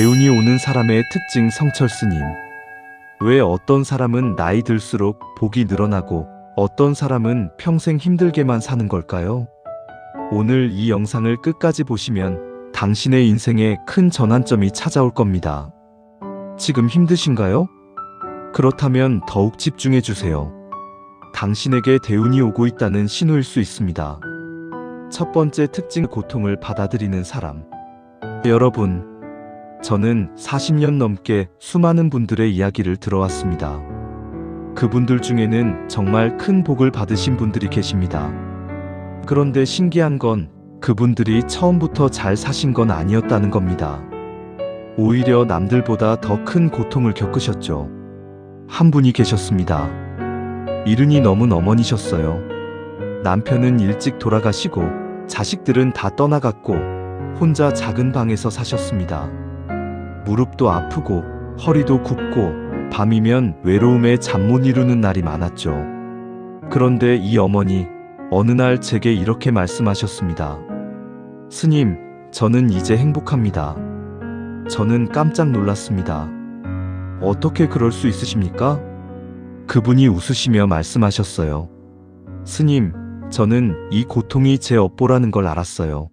대운이 오는 사람의 특징 성철 스님. 왜 어떤 사람은 나이 들수록 복이 늘어나고 어떤 사람은 평생 힘들게만 사는 걸까요? 오늘 이 영상을 끝까지 보시면 당신의 인생에 큰 전환점이 찾아올 겁니다. 지금 힘드신가요? 그렇다면 더욱 집중해 주세요. 당신에게 대운이 오고 있다는 신호일 수 있습니다. 첫 번째 특징 고통을 받아들이는 사람. 여러분, 저는 40년 넘게 수많은 분들의 이야기를 들어왔습니다. 그분들 중에는 정말 큰 복을 받으신 분들이 계십니다. 그런데 신기한 건 그분들이 처음부터 잘 사신 건 아니었다는 겁니다. 오히려 남들보다 더 큰 고통을 겪으셨죠. 한 분이 계셨습니다. 이른이 넘은 어머니셨어요. 남편은 일찍 돌아가시고 자식들은 다 떠나갔고 혼자 작은 방에서 사셨습니다. 무릎도 아프고 허리도 굽고 밤이면 외로움에 잠 못 이루는 날이 많았죠. 그런데 이 어머니 어느 날 제게 이렇게 말씀하셨습니다. 스님, 저는 이제 행복합니다. 저는 깜짝 놀랐습니다. 어떻게 그럴 수 있으십니까? 그분이 웃으시며 말씀하셨어요. 스님, 저는 이 고통이 제 업보라는 걸 알았어요.